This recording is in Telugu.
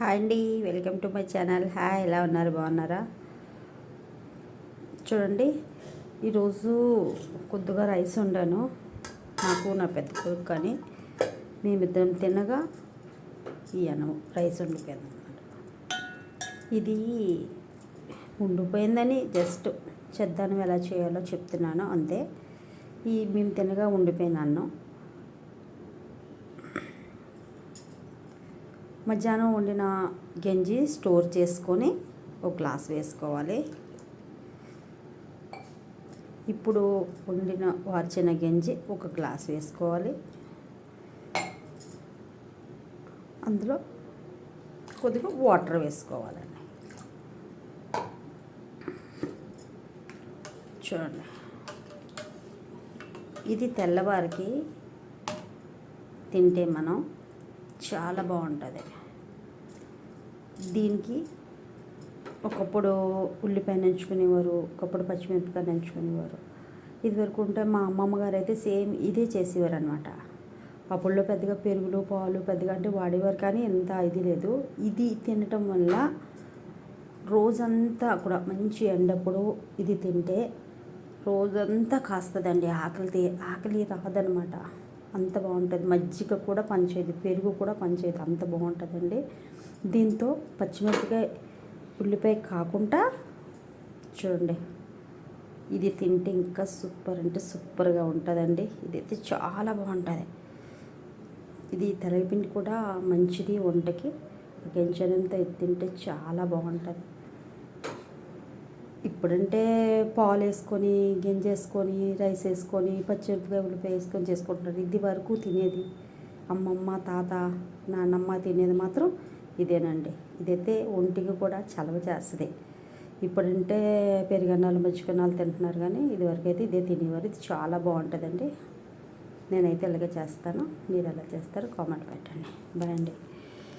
హాయ్ అండి welcome to my channel. Hi ఎలా ఉన్నారు? బాగున్నారా? చూడండి ఈరోజు కొద్దిగా రైస్ వండాను. నాకు నా పెద్ద కొడుకు కానీ మేమిద్దరం తినగా ఈ అన్నం రైస్ వండిపోయింది అనమాట ఇది ఉండిపోయిందని జస్ట్ చెద్దానం ఎలా చేయాలో చెప్తున్నాను అంతే. ఈ మేము తినగా ఉండిపోయిన అన్నం. మధ్యాహ్నం వండిన గంజి స్టోర్ చేసుకొని ఒక గ్లాస్ వేసుకోవాలి. ఇప్పుడు వండిన వార్చిన గంజి ఒక గ్లాస్ వేసుకోవాలి. అందులో కొద్దిగా వాటర్ వేసుకోవాలండి. చూడండి. ఇది తెల్లవారికి తింటే మనం చాలా బాగుంటుంది. దీనికి ఒకప్పుడు ఉల్లిపాయ నంచుకునేవారు ఒకప్పుడు పచ్చిమిరపకాయ నంచుకునేవారు. ఇదివరకు ఉంటే మా అమ్మమ్మ గారు అయితే సేమ్ ఇదే చేసేవారు అనమాట అప్పుడులో పెద్దగా పెరుగులు పాలు పెద్దగా అంటే వాడేవారు కానీ ఎంత ఇది లేదు. ఇది తినటం వల్ల రోజంతా కూడా మంచి ఎండప్పుడు ఇది తింటే రోజంతా కాస్తుందండి. ఆకలి ఆకలి రాదనమాట అంత బాగుంటుంది. మజ్జిగ కూడా పనిచేయదు పెరుగు కూడా పనిచేయదు అంత బాగుంటుందండి. దీంతో పచ్చిమిరపకాయ ఉల్లిపాయ కాకుండా చూడండి. ఇది తింటే ఇంకా సూపర్ అంటే సూపర్గా ఉంటుందండి. ఇదైతే చాలా బాగుంటుంది. ఇది తెలగపిండి కూడా మంచిది వంటకి. గెంచడంతో ఇది తింటే చాలా బాగుంటుంది. ఇప్పుడంటే పాలు వేసుకొని గింజ వేసుకొని రైస్ వేసుకొని పచ్చిమిరపకాయ ఉల్లిపాయ వేసుకొని చేసుకుంటున్నారు. ఇది వరకు తినేది అమ్మమ్మ తాత నాన్నమ్మ తినేది మాత్రం ఇదేనండి. ఇదైతే ఒంటికి కూడా చలవ చేస్తుంది. ఇప్పుడంటే పెరుగన్నాలు మజ్జిగన్నాలు తింటున్నారు కానీ ఇదివరకు అయితే ఇదే తినేవారు. ఇది చాలా బాగుంటుందండి. నేనైతే ఇలాగే చేస్తాను. మీరు ఎలా చేస్తారు కామెంట్ పెట్టండి. బాయ్ అండి.